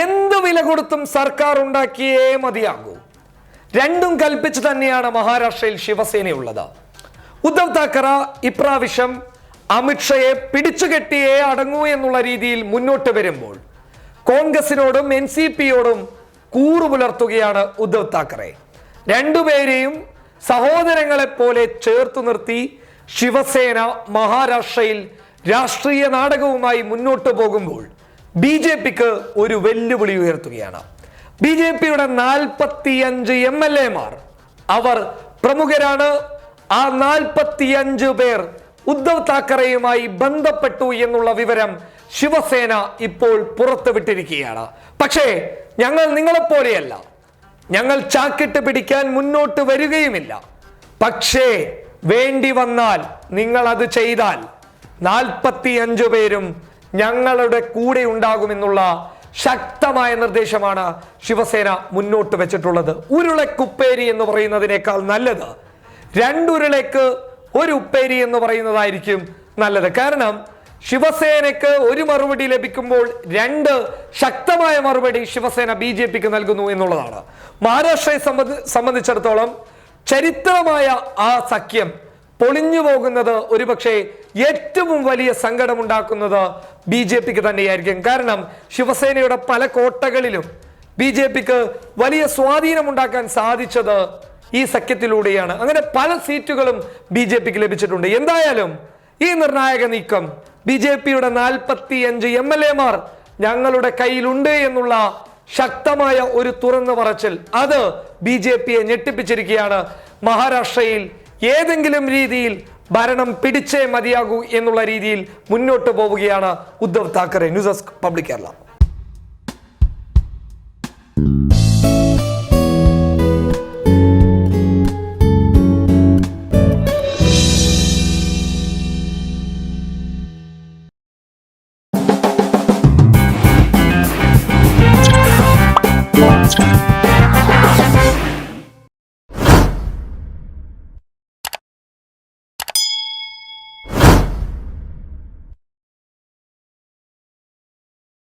എന്ത് വില കൊടുത്തും സർക്കാർ ഉണ്ടാക്കിയേ മതിയാകൂ. രണ്ടും കൽപ്പിച്ച് തന്നെയാണ് മഹാരാഷ്ട്രയിൽ ശിവസേനയുള്ളത്. ഉദ്ധവ് താക്കറ ഇപ്രാവശ്യം അമിത്ഷയെ പിടിച്ചുകെട്ടിയേ അടങ്ങൂ എന്നുള്ള രീതിയിൽ മുന്നോട്ട് വരുമ്പോൾ കോൺഗ്രസിനോടും എൻ സി പിയോടും കൂറു പുലർത്തുകയാണ് ഉദ്ധവ് താക്കറെ. രണ്ടുപേരെയും സഹോദരങ്ങളെ പോലെ ചേർത്തു നിർത്തി ശിവസേന മഹാരാഷ്ട്രയിൽ രാഷ്ട്രീയ നാടകവുമായി മുന്നോട്ട് പോകുമ്പോൾ ബി ജെ പിക്ക് ഒരു വെല്ലുവിളി ഉയർത്തുകയാണ്. ബി ജെ പിയുടെ നാൽപ്പത്തിയഞ്ച് എം എൽ എമാർ അവർ പ്രമുഖരാണ്. ആ നാൽപ്പത്തിയഞ്ച് പേർ ഉദ്ധവ് താക്കറെയുമായി ബന്ധപ്പെട്ടു എന്നുള്ള വിവരം ശിവസേന ഇപ്പോൾ പുറത്തുവിട്ടിരിക്കുകയാണ്. പക്ഷേ ഞങ്ങൾ നിങ്ങളെപ്പോലെയല്ല. ഞങ്ങൾ ചാക്കിട്ട് പിടിക്കാൻ മുന്നോട്ട് വരികയുമില്ല. പക്ഷേ വേണ്ടി വന്നാൽ നിങ്ങൾ അത് ചെയ്താൽ നാൽപ്പത്തിയഞ്ചു പേരും ഞങ്ങളുടെ കൂടെ ഉണ്ടാകുമെന്നുള്ള ശക്തമായ നിർദ്ദേശമാണ് ശിവസേന മുന്നോട്ട് വെച്ചിട്ടുള്ളത്. ഉരുളക്കുപ്പേരി എന്ന് പറയുന്നതിനേക്കാൾ നല്ലത് രണ്ടുരുളയ്ക്ക് ഒരു ഉപ്പേരി എന്ന് പറയുന്നതായിരിക്കും നല്ലത്. കാരണം ശിവസേനയ്ക്ക് ഒരു മറുപടി ലഭിക്കുമ്പോൾ രണ്ട് ശക്തമായ മറുപടി ശിവസേന ബി ജെ പിക്ക് നൽകുന്നു എന്നുള്ളതാണ്. മഹാരാഷ്ട്രയെ സംബന്ധി സംബന്ധിച്ചിടത്തോളം ചരിത്രമായ ആ സഖ്യം പൊളിഞ്ഞു പോകുന്നത് ഒരുപക്ഷെ ഏറ്റവും വലിയ സങ്കടമുണ്ടാക്കുന്നത് ബി ജെ പിക്ക് തന്നെയായിരിക്കും. കാരണം ശിവസേനയുടെ പല കോട്ടകളിലും ബി ജെ പിക്ക് വലിയ സ്വാധീനമുണ്ടാക്കാൻ സാധിച്ചത് ഈ സഖ്യത്തിലൂടെയാണ്. അങ്ങനെ പല സീറ്റുകളും ബി ജെ പിക്ക് ലഭിച്ചിട്ടുണ്ട്. എന്തായാലും ഈ നിർണായക നീക്കം ബി ജെ പിയുടെ നാൽപ്പത്തി അഞ്ച് എം എൽ എമാർ ഞങ്ങളുടെ കയ്യിലുണ്ട് എന്നുള്ള ശക്തമായ ഒരു തുറന്നു പറച്ചിൽ അത് ബി ജെ പിയെ ഞെട്ടിപ്പിച്ചിരിക്കുകയാണ്. മഹാരാഷ്ട്രയിൽ ഏതെങ്കിലും രീതിയിൽ ഭരണം പിടിച്ചേ മതിയാകൂ എന്നുള്ള രീതിയിൽ മുന്നോട്ട് പോവുകയാണ് Uddhav Thackeray news desk public Kerala.